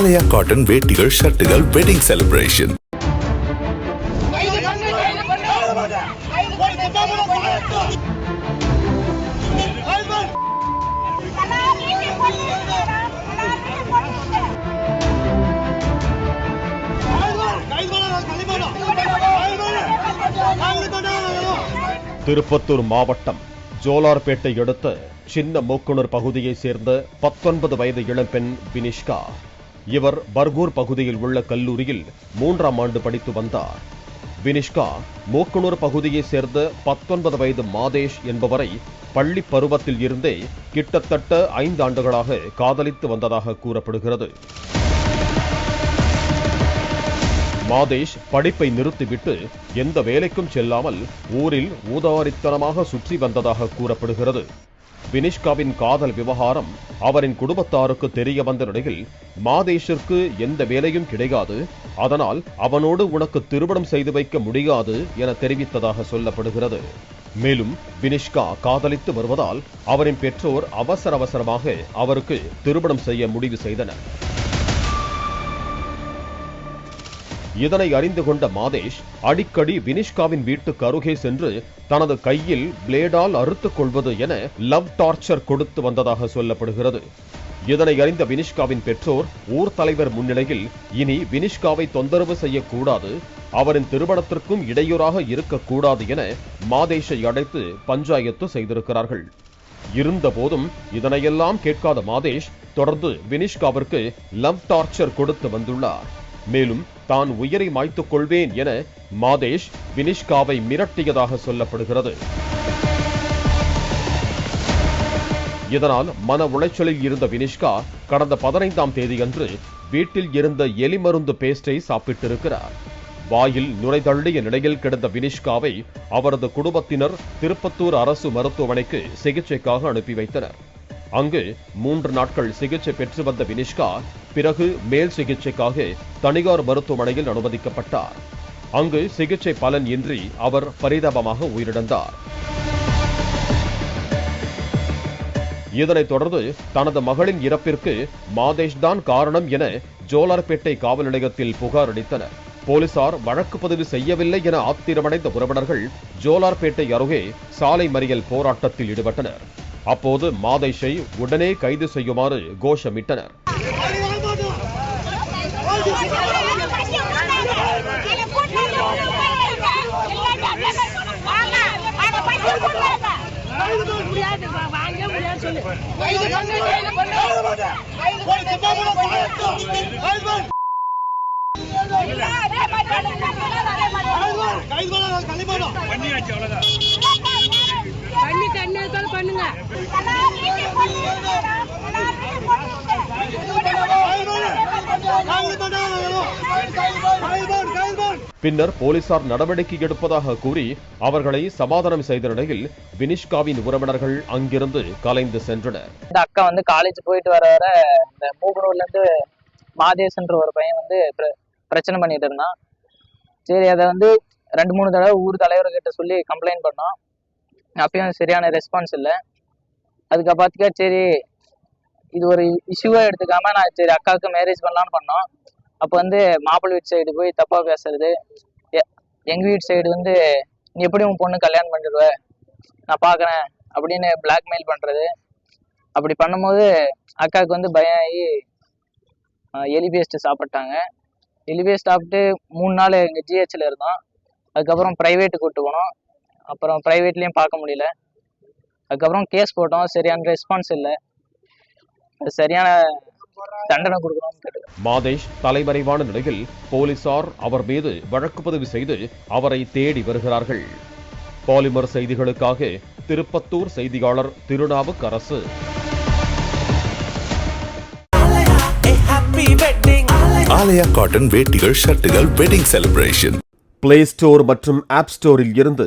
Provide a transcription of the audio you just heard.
ஆலயா cotton வேட்டிகள் ஷர்ட்டுகள் wedding celebration Tirupattur மாவட்டம் ஜோலார்பேட்டை அடுத்த சின்ன மூக்குணர் பகுதியைச் சேர்ந்த பத்தொன்பது வயது இளம்பெண் வினிஷ்கா. இவர் பர்கூர் பகுதியில் உள்ள கல்லூரியில் மூன்றாம் ஆண்டு படித்து வந்தார். வினிஷ்கா மூக்குனூர் பகுதியைச் சேர்ந்த பத்தொன்பது வயது மாதேஷ் என்பவரை பள்ளி பருவத்தில் இருந்தே கிட்டத்தட்ட ஐந்து ஆண்டுகளாக காதலித்து வந்ததாக கூறப்படுகிறது. மாதேஷ் படிப்பை நிறுத்திவிட்டு எந்த வேலைக்கும் செல்லாமல் ஊரில் ஊதாரித்தனமாக சுற்றி வந்ததாக கூறப்படுகிறது. வினிஷ்காவின் காதல் விவகாரம் அவரின் குடும்பத்தாருக்கு தெரிய வந்த நிலையில் மாதேஷிற்கு எந்த வேலையும் கிடையாது. அதனால் அவனோடு உனக்கு திருமணம் செய்து வைக்க முடியாது என தெரிவித்ததாக சொல்லப்படுகிறது. மேலும் வினிஷ்கா காதலித்து வருவதால் அவரின் பெற்றோர் அவசர அவசரமாக அவருக்கு திருமணம் செய்ய முடிவு செய்தனர். இதனை அறிந்து கொண்ட மாதேஷ் அடிக்கடி வினிஷ்காவின் வீட்டுக்கு அருகே சென்று தனது கையில் பிளேடால் அறுத்துக் கொள்வது என லவ் டார்ச்சர் கொடுத்து வந்ததாக சொல்லப்படுகிறது. இதனை அறிந்த வினிஷ்காவின் பெற்றோர் ஊர் தலைவர் முன்னிலையில் இனி வினிஷ்காவை தொந்தரவு செய்யக்கூடாது அவரின் திருமணத்திற்கும் இடையூறாக இருக்கக்கூடாது என மாதேஷை அழைத்து பஞ்சாயத்து செய்திருக்கிறார்கள். இருந்தபோதும் இதனையெல்லாம் கேட்காத மாதேஷ் தொடர்ந்து வினிஷ்காவிற்கு லவ் டார்ச்சர் கொடுத்து வந்துள்ளார். மேலும் தான் உயிரை மாய்த்துக் கொள்வேன் என மாதேஷ் வினிஷ்காவை மிரட்டியதாக சொல்லப்படுகிறது. இதனால் மன உளைச்சலில் இருந்த வினிஷ்கா கடந்த பதினைந்தாம் தேதியன்று வீட்டில் இருந்த எலி மருந்து பேஸ்டை சாப்பிட்டிருக்கிறார். வாயில் நுரைதள்ளிய நிலையில் கிடந்த வினிஷ்காவை அவரது குடும்பத்தினர் திருப்பத்தூர் அரசு மருத்துவமனைக்கு சிகிச்சைக்காக அனுப்பி வைத்தனர். அங்கு மூன்று நாட்கள் சிகிச்சை பெற்று வந்த வினிஷ்கா பிறகு மேல் சிகிச்சைக்காக தனியார் மருத்துவமனையில் அனுமதிக்கப்பட்டார். அங்கு சிகிச்சை பலன் இன்றி அவர் பரிதாபமாக உயிரிழந்தார். இதனைத் தொடர்ந்து தனது மகளின் இறப்பிற்கு மாதேஷ் தான் காரணம் என ஜோலார்பேட்டை காவல் நிலையத்தில் புகார் அளித்தனர். போலீசார் வழக்கு பதிவு செய்யவில்லை என ஆத்திரமடைந்த உறவினர்கள் ஜோலார்பேட்டை அருகே சாலை மறியல் போராட்டத்தில் ஈடுபட்டனர். அப்போது மாதேஷை உடனே கைது செய்யுமாறு கோஷமிட்டனர் கைது முடியாது கைது பண்ணி தண்ணி எடுத்தாலும் பண்ணுங்க. பின்னர் போலீசார் நடவடிக்கை எடுப்பதாக கூறி அவர்களை சமாதானம் செய்த நிலையில் வினிஷ்காவின் உறவினர்கள் அங்கிருந்து கலைந்து சென்றனர். இந்த அக்கா வந்து காலேஜ் போயிட்டு வர வர இந்த மூகுனூர்ல இருந்து மாதேஷ்ன்ற ஒரு பையன் வந்து பிர- பிரச்சனை பண்ணிட்டு இருந்தான். சரி அதை வந்து ரெண்டு மூணு தடவை ஊர் தலைவர்கிட்ட சொல்லி கம்ப்ளைண்ட் பண்ணோம். அப்பயும் சரியான ரெஸ்பான்ஸ் இல்லை. அதுக்கப்புறத்துக்கா சரி இது ஒரு இஷ்யூவாக எடுத்துக்காம நான் சரி அக்காவுக்கு மேரேஜ் பண்ணலான்னு பண்ணோம். அப்போ வந்து மாப்பிள்ளை வீட்டு சைடு போய் தப்பாக பேசுறது. எங்கள் வீட்டு சைடு வந்து நீ எப்படி உன் பொண்ணு கல்யாணம் பண்ணிடுவ? நான் பார்க்குறேன் அப்படின்னு பிளாக்மெயில் பண்ணுறது அப்படி பண்ணும்போது அக்காவுக்கு வந்து பயம் ஆகி எலி பேஸ்ட் சாப்பிட்டாங்க. எலி பேஸ்ட் சாப்பிட்டு மூணு நாள் எங்கள் ஜிஹெச்சில் இருந்தோம். அதுக்கப்புறம் ப்ரைவேட்டு கூப்பிட்டு போனோம். அப்புறம் ப்ரைவேட்லேயும் பார்க்க முடியல. அதுக்கப்புறம் கேஸ் போட்டோம். சரியான ரெஸ்பான்ஸ் இல்லை. சரியான தண்டனை கொடுக்கணும்னு கேட்டு மாதேஷ் தலைமறைவான நிலையில் போலீசார் அவர் மீது வழக்கு பதிவு செய்து அவரை தேடி வருகிறார்கள். பாலிமர் செய்திகளுக்காக திருப்பத்தூர் செய்தியாளர் திருநாவுக்கரசு. ஆலயா காட்டன் வேட்டிகள் ஷர்ட்டுகள் வெட்டிங் செலிப்ரேஷன் பிளே ஸ்டோர் மற்றும் ஆப் ஸ்டோரில் இருந்து